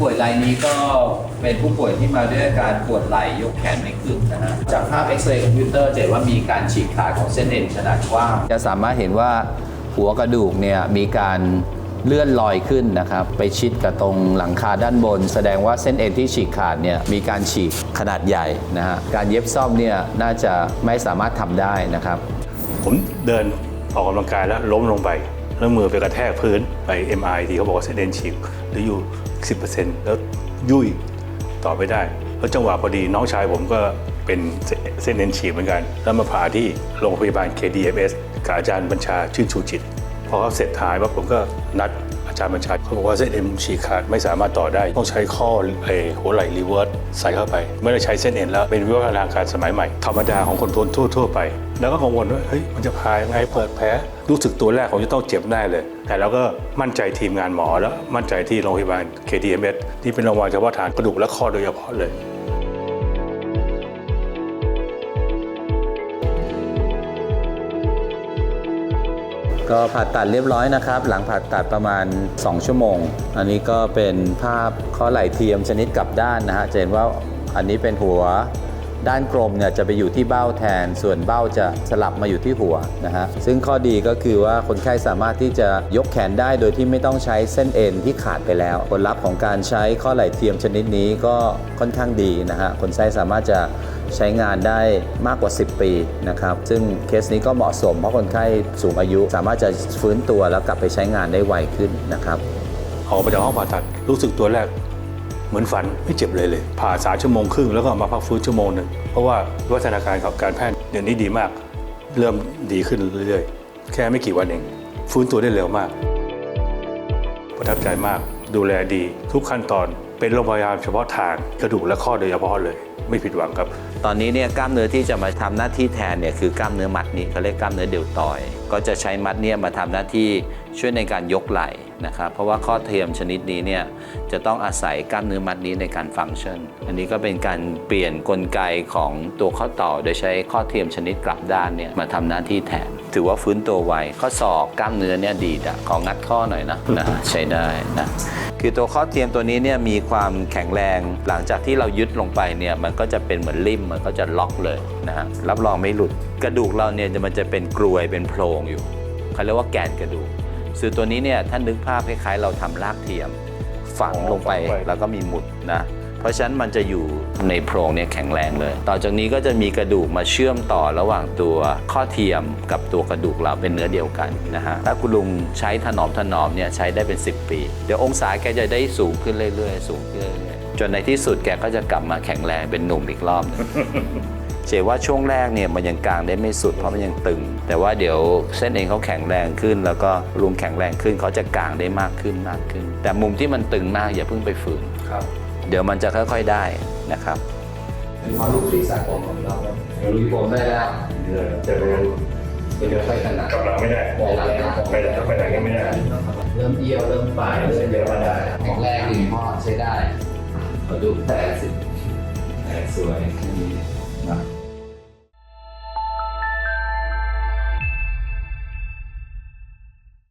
ป่วยรายนี้ก็เป็นผู้ป่วยที่มาด้วยอาการปวดไหล่ยกแขนไม่ขึ้นนะฮะจากภาพเอ็กซเรย์คอมพิวเตอร์จะเห็นว่ามีการฉีกขาดของเส้นเอ็นขนาดกว้างจะสามารถเห็นว่าหัวกระดูกเนี่ยมีการเลื่อนลอยขึ้นนะครับ ไปชิดกับตรงหลังคาด้านบน แสดงว่าเส้นเอ็นที่ฉีกขาดเนี่ยมีการฉีกขนาดใหญ่นะฮะการเย็บซ่อมเนี่ยน่าจะไม่สามารถทำได้นะครับ ผมเดินออกกำลังกายแล้วล้มลงไป แล้วมือไปกระแทกพื้นไป MRI ที่เขาบอกว่าเส้นเอ็นฉีกหรืออยู่ 10%แล้วยุ่ยต่อไม่ได้ แล้วจังหวะพอดีน้องชายผมก็เป็นเส้นเอ็นฉีกเหมือนกัน แล้วมาผ่าที่โรงพยาบาล KDFS กับอาจารย์บัญชาชื่นชูจิต พอเขาเสร็จถ่ายว่าผมก็นัด จารย์บัญชาเขาบอกว่าเส้นเอ็นฉีกขาดไม่สามารถต่อได้ ต้องใช้ข้อเอ่หัวไหล่รีเวิร์สใส่เข้าไป ไม่ได้ใช้เส้นเอ็นแล้วเป็นวิวัฒนาการสมัยใหม่ ธรรมดาของคนทั่วทั่วไป แล้วก็กังวลว่าเฮ้ยมันจะพายยังไงเปิดแผลรู้สึกตัวแรกผมจะต้องเจ็บแน่เลย แต่เราก็มั่นใจทีมงานหมอแล้วมั่นใจที่โรงพยาบาล KDMS ที่เป็นโรงพยาบาลเฉพาะทางกระดูกและข้อโดยเฉพาะเลย ก็ผ่าตัดเรียบร้อยนะครับ หลังผ่าตัดประมาณ 2 ชั่วโมง อันนี้ก็เป็นภาพข้อไหล่เทียมชนิดกลับด้านนะฮะจะเห็นว่าอันนี้เป็นหัวด้านกลมเนี่ยจะไปอยู่ที่เบ้าแทน ส่วนเบ้าจะสลับมาอยู่ที่หัวนะฮะ ซึ่งข้อดีก็คือว่าคนไข้สามารถที่จะยกแขนได้โดยที่ไม่ต้องใช้เส้นเอ็นที่ขาดไปแล้ว ผลลัพธ์ของการใช้ข้อไหล่เทียมชนิดนี้ก็ค่อนข้างดีนะฮะ คนไข้สามารถจะ ใช้งานได้มากกว่า 10 ปีนะครับ ซึ่งเคสนี้ก็เหมาะสม เพราะคนไข้สูงอายุ สามารถจะฟื้นตัวแล้วกลับไปใช้งานได้ไวขึ้นนะครับ ออกมาจากห้องผ่าตัดรู้สึกตัวแรกเหมือนฝันไม่เจ็บเลยเลย ผ่าสามชั่วโมงครึ่งแล้วก็มาพักฟื้นชั่วโมงหนึ่งเพราะว่าวิวัฒนาการของการแพทย์เดี๋ยวนี้ดีมาก เริ่มดีขึ้นเรื่อยๆ แค่ไม่กี่วันเอง ฟื้นตัวได้เร็วมาก ประทับใจมากดูแลดีทุกขั้นตอน เป็นโรงพยาบาลเฉพาะทางกระดูกและข้อโดยเฉพาะเลย ไม่ผิดหวังครับ ตอนนี้เนี่ยกล้ามเนื้อที่จะมาทำหน้าที่แทนเนี่ยคือกล้ามเนื้อมัดนี้เขาเรียกกล้ามเนื้อเดลตอยก็จะใช้มัดเนี่ยมาทำหน้าที่ช่วยในการยกไหล่นะครับเพราะว่าข้อเทียมชนิดนี้เนี่ยจะต้องอาศัยกล้ามเนื้อมัดนี้ในการฟังก์ชัน อันนี้ก็เป็นการเปลี่ยนกลไกของตัวข้อต่อ โดยใช้ข้อเทียมชนิดกลับด้านเนี่ยมาทำหน้าที่แทน ถือว่าฟื้นตัวไวข้อศอกกล้ามเนื้อเนี่ยดีดอะของงัดข้อหน่อยนะนะใช้ได้นะ คือตัวข้อเทียมตัวนี้เนี่ยมีความแข็งแรงหลังจากที่เรายึดลงไปเนี่ยมันก็จะเป็นเหมือนลิ่มมันก็จะล็อกเลยนะฮะรับรองไม่หลุดกระดูกเราเนี่ยมันจะเป็นกรวยเป็นโพรงอยู่เขาเรียกว่าแกนกระดูกส่วนตัวนี้เนี่ยท่านนึกภาพคล้ายๆ เราทำรากเทียมฝังลงไปฝังไว้แล้วก็มีหมุดนะ เพราะฉะนั้นมันจะอยู่ในโพรงเนี่ยแข็งแรงเลย ต่อจากนี้ก็จะมีกระดูกมาเชื่อมต่อระหว่างตัวข้อเทียมกับตัวกระดูกเราเป็นเนื้อเดียวกันนะฮะ ถ้าคุณลุงใช้ถนอมถนอมเนี่ยใช้ได้เป็น 10 ปี เดี๋ยวองศาแกจะได้สูงขึ้นเรื่อยๆ สูงขึ้นเรื่อยๆ จนในที่สุดแกก็จะกลับมาแข็งแรงเป็นหนุ่มอีกรอบนึงเชื่อว่าช่วงแรกเนี่ยมันยังกางได้ไม่สุดเพราะมันยังตึง แต่ว่าเดี๋ยวเส้นเองเขาแข็งแรงขึ้น แล้วก็ลุงแข็งแรงขึ้นเขาจะกางได้มากขึ้นมากขึ้น แต่มุมที่มันตึงมากอย่าเพิ่งไปฝืนครับ เดี๋ยวมันจะค่อยๆได้นะครับเป็นเพราะลูกศีรษะผมของเราลุยผมได้แล้วจะรู้เป็นค่อยๆขนาดกำลังไม่ได้ไม่ได้ไปไหนก็ไม่ได้ เริ่มเอี้ยวเริ่มปลายเริ่มเยอะได้แข็งแรงดีพ่อใช้ได้ขอดูแผลสิแผลสวยนี่นะ